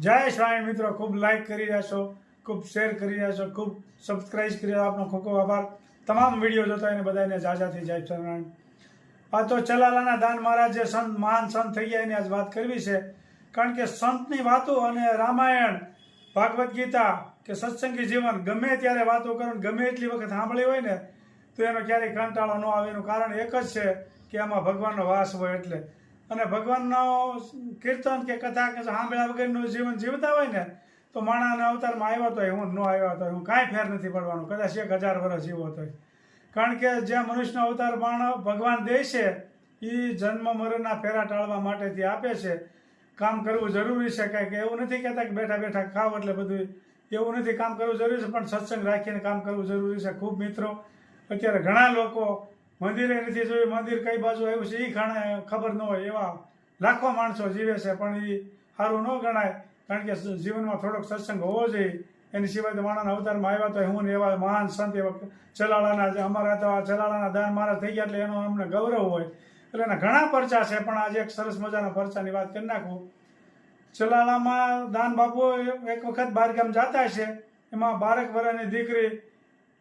જય સ્વામી મિત્રો, ખૂબ લાઇક કરી રહ્યા છો, ખૂબ શેર કરી રહ્યા છો, ખૂબ સબસ્ક્રાઇબ કરી રહ્યા આપનો ખૂબ ખૂબ આભાર. તમામ વીડિયો જોતા એને બધાને જાજાથી જય સ્વામિનારાયણ આ તો ચલાલાના દાન મહારાજ જે સંત, મહાન સંત થઈ ગયા એની આજ વાત કરવી છે. કારણ કે સંતની વાતો અને રામાયણ, ભાગવદ્ ગીતા કે સત્સંગી જીવન ગમે ત્યારે વાતો કરો ગમે એટલી વખત સાંભળી હોય ને, તો એનો ક્યારેય કંટાળો ન આવે. એનું કારણ એક જ છે કે આમાં ભગવાનનો વાસ હોય એટલે. અને ભગવાનનો કીર્તન કે કથા કે સાંભળ્યા વગરનું જીવન જીવતા હોય ને, તો માણાના અવતારમાં આવ્યો તો હું ન આવ્યો તો હું કાંઈ ફેર નથી પડવાનું. કદાચ એક હજાર વર્ષ જીવો તો કારણ કે જ્યાં મનુષ્યનો અવતાર માણવ ભગવાન દે છે એ જન્મ મરણના ફેરા ટાળવા માટેથી આપે છે. કામ કરવું જરૂરી છે કે એવું નથી કહેતા કે બેઠા બેઠા ખાવ એટલે બધું. એવું નથી કામ કરવું જરૂરી છે, પણ સત્સંગ રાખીને કામ કરવું જરૂરી છે. ખૂબ મિત્રો, અત્યારે ઘણા લોકો મંદિરે નથી જોયું, મંદિર કઈ બાજુ આવ્યું છે એ ઘણા ખબર ન હોય, એવા લાખો માણસો જીવે છે, પણ એ સારું ન ગણાય, કારણ કે જીવનમાં થોડોક સત્સંગ હોવો જોઈએ. એની સિવાય તો માણસના અવતારમાં આવ્યા તો હું ને એવા મહાન સંત એવા ચલાળાના અમારા તો આ ચલાળાના દાન મારા થઈ ગયા એટલે એનો અમને ગૌરવ હોય. એટલે એના ઘણા પરચા છે, પણ આજે એક સરસ મજાના પરચાની વાત કરી નાખું. ચલાળામાં દાન બાપુ એક વખત બારગામ જાતા છે, એમાં બારેક વર્ષની દીકરી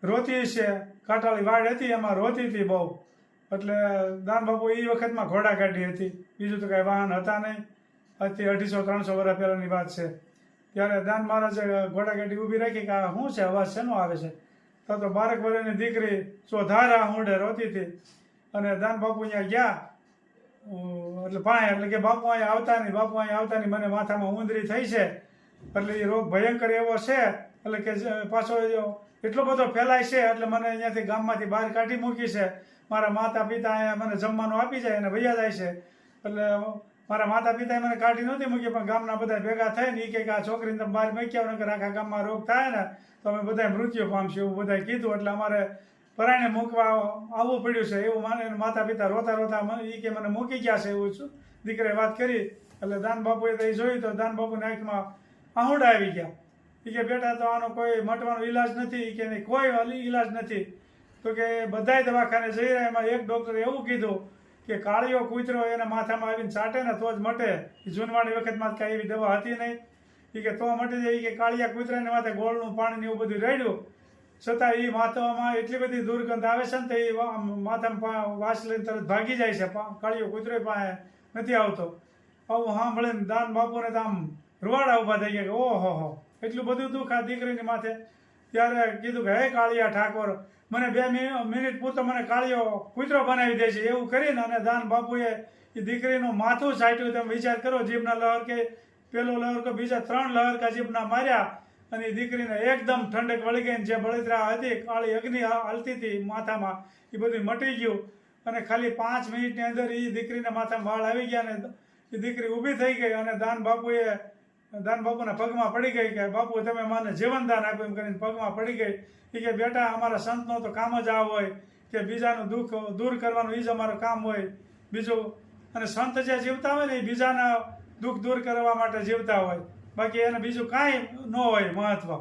રોતી છે કાંટાળી વાડ હતી, એમાં રોતી હતી બહુ. એટલે દાન બાપુ એ વખતમાં ઘોડા કાઢી હતી. બીજું તો કાંઈ વાહન હતા નહીં. આજથી અઢીસો, ત્રણસો વર્ષ પહેલાંની વાત છે. ત્યારે દાન મહારાજે ઘોડા ગાડી ઊભી રાખી કે આ શું છે? અવાજ શેનો આવે છે? તો તો બારક વર્ષની દીકરી ચોધારા હુંડે રોતી હતી. અને દાન બાપુ અહીંયા ગયા. એટલે પાણી એટલે કે બાપુ અહીંયા આવતા નહીં. બાપુ અહીંયા આવતા નહીં. મને માથામાં ઉંદરી થઈ છે. એટલે એ રોગ ભયંકર એવો છે એટલે કે પાછો એટલો બધો ફેલાય છે, એટલે મને અહીંયાથી ગામમાંથી બહાર કાઢી મૂકી છે. મારા માતા પિતા અહીંયા મને જમવાનું આપી જાય અને ભૈયા જાય છે. એટલે મારા માતા પિતાએ મને કાઢી નહોતી મૂકી, પણ ગામના બધા ભેગા થઈને એ કે આ છોકરીને તમે બહાર મૂક્યા નકર આખા ગામમાં રોગ થાય ને, તો અમે બધા મૃત્યુ પામશું એવું બધાએ કીધું. એટલે અમારે પરાણે મૂકવા આવવું પડ્યું છે, એવું માને માતા પિતા રોતા રોતા એ કે મને મૂકી ગયા છે એવું દીકરાએ વાત કરી, એટલે દાન બાપુએ તો એ જોયું તો દાન બાપુની આંખમાં આહુડા આવી ગયા. એ કે બેટા, તો આનો કોઈ મટવાનો ઈલાજ નથી. કે નહીં, કોઈ ઈલાજ નથી. તો કે બધાય દવાખાને જઈ રહ્યા, એમાં એક ડૉક્ટરે એવું કીધું કે કાળિયો કૂતરો એના માથામાં આવીને ચાટે ને તો જ મટે. જૂનવાણી વખતમાં કાંઈ એવી દવા હતી નહીં. એ કે તો મટી જાય કે કાળિયા કૂતરાને માથે ગોળનું પાણી ને એવું બધું રેડ્યું. છતાં એ માથામાં એટલી બધી દુર્ગંધ આવે છે ને તો એ માથામાં વાસ લઈને તરત ભાગી જાય છે. કાળીઓ કૂતરો પાસે નથી આવતો. આવું સાંભળીને દાન બાપુને તો આમ રૂવાડા ઊભા થઈ ગયા કે ઓહો હો. એટલું બધું દુઃખ આ દીકરીની માથે. ત્યારે કીધું કે, હે કાળિયા ઠાકોર, મને બે મિનિટ પૂરતો મને કાળિયો કૂતરો બનાવી દે છે એવું કરીને અને દાન બાપુએ એ દીકરીનું માથું સાટ્યું તમે વિચાર કરો, જીભના લહર કે પેલો લહર કે બીજા ત્રણ લહરકા જીભના માર્યા અને એ દીકરીને એકદમ ઠંડક વળી ગઈ જે બળતરા હતી, કાળી અગ્નિ હાલતી હતી માથામાં એ બધું મટી ગયું. અને ખાલી પાંચ મિનિટની અંદર એ દીકરીના માથામાં વાળ આવી ગયા ને એ દીકરી ઊભી થઈ ગઈ અને દાન બાપુએ દાન બાપુના પગમાં પડી ગઈ કે બાપુ તમે મને જીવન દાન આપ્યું એમ કરીને પગમાં પડી ગઈ. એ કે, બેટા, અમારા સંતનો તો કામ જ આ હોય કે બીજાનું દુઃખ દૂર કરવાનું એ જ અમારું કામ હોય. બીજું, અને સંત જે જીવતા હોય ને એ બીજાના દુઃખ દૂર કરવા માટે જીવતા હોય. બાકી એને બીજું કાંઈ ન હોય મહત્વ.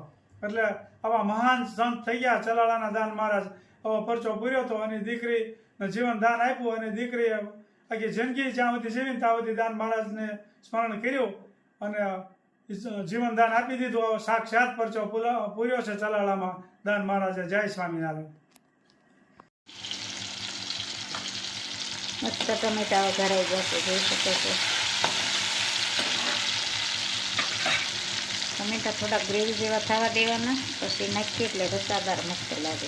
એટલે આવા મહાન સંત થઈ ગયા ચલાળાના દાન મહારાજ. આવો પરચો પૂર્યો હતો અને દીકરીને જીવન દાન આપ્યું, અને દીકરીએ આખી જિંદગી જ્યાં સુધી જીવીને ત્યાં સુધી દાન મહારાજને સ્મરણ કર્યું. અને જીવન દાન આપી દીધું. સાક્ષાત પરચો પૂરો- પૂર્યો છે ચલાળામાં. દાન મહારાજે જય સ્વામિનારાયણ. મસ્ત ટમેટા વઘારાઈ જશે જોઈ શકો છો. ટમેટા થોડા ગ્રેવી જેવા થવા દેવાના, પછી નાખીએ એટલે રસાદાર મસ્ત લાગે.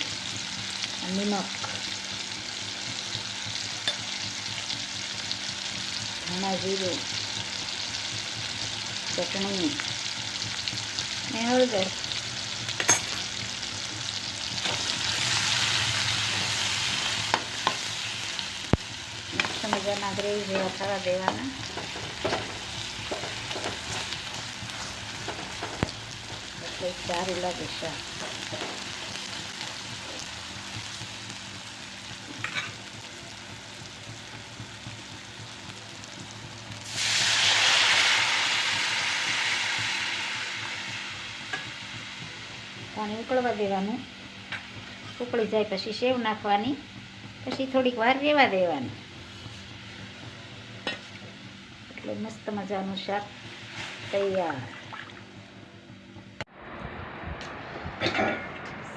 નિમક. ધાણા જીરું. ચટણી ને હળદર મજાના ગ્રેવી જેવા થવા દેવાના એટલે સારું લાગે શાક પાણી ઉકળવા દેવાનું. ઉકળી જાય પછી સેવ નાખવાની, પછી થોડીક વાર રહેવા દેવાની. એટલે મસ્ત મજાનું શાક તૈયાર.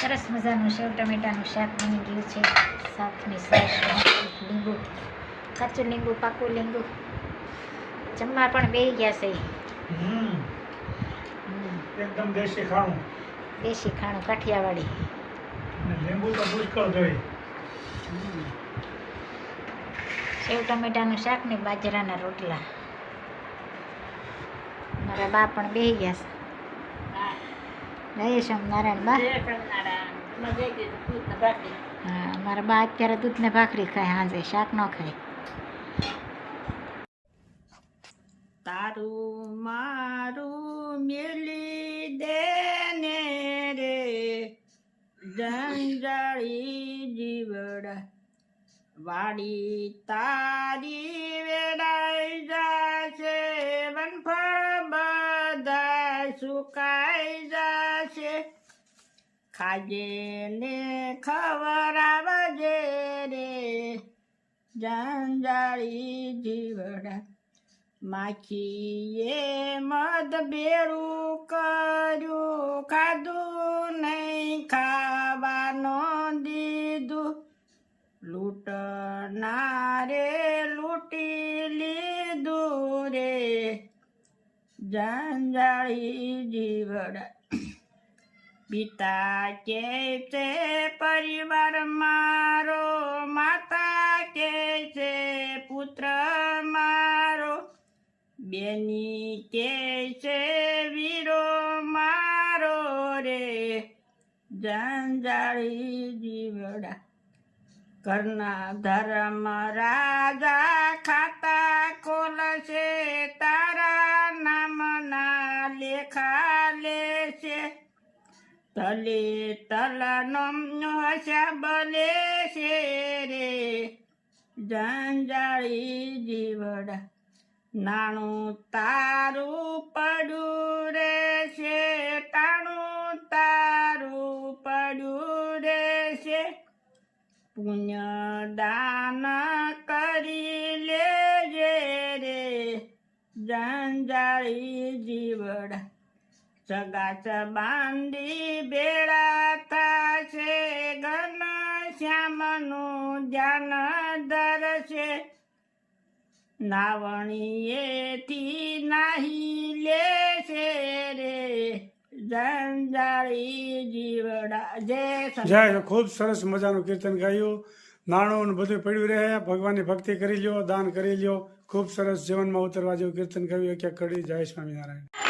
સરસ મજાનું સેવ ટમેટાનું શાક બની ગયું છે. શાકની સાસ લીંબુ. કાચું લીંબુ, પાકું લીંબુ. જમવા પણ બેસી ગયા છે. એકદમ દેશી ખાણું. દેશી ખાણું કાઠિયાવાડી. લીંબુ તો પુષ્કળ જોઈએ. સેવ ટમેટાનું શાક ને બાજરાના રોટલા. મારા બા પણ બે ગયા છે. જય સ્વામિનારાયણ બા. હા મારા બા અત્યારે દૂધ ને ભાખરી ખાય હાજે શાક ન ખાય. તારું વાડી તારી વેડાઈ જાશે વનફળ બધા સુકાઈ જાશે. ખાજે ને ખવરાવજે રે જંજાળી જીવડા. માખીએ મધ બેરું કર્યું, ખાધું નહીં ખાવાનો લૂંટનારે લૂંટી લીધું રે જંજાળી જીવડા પિતા કે છે પરિવાર મારો માતા કે છે પુત્ર મારો, બેની કે છે વીરો મારો રે જંજાળી જીવડા ઘરના ધર્મ રાજા ખાતા ખોલશે, તારા નામના લેખા લેશે. તલે તલનો બલે છે રે. જંજાળી જીવડા નાણું તારું પડ્યું રે છે તાણું તારું પડ્યું પુણ્ય દાન કરી લેજે રે. જંજાળી જીવડા. સગાચ બાંધી બેડા થશે ઘન શ્યામનું ધ્યાન ધરશે. નાવણીએથી નાહી લેશે રે. જંજાળી જીવડા જય જય ખૂબ સરસ મજાનું કીર્તન ગાયું. નાણું ને બધું પડ્યું રહે. ભગવાનની ભક્તિ કરી લ્યો, દાન કરી લ્યો. ખૂબ સરસ જીવનમાં ઉતરવા જેવું કીર્તન ગાયું. એક એક કડી. જય સ્વામિનારાયણ.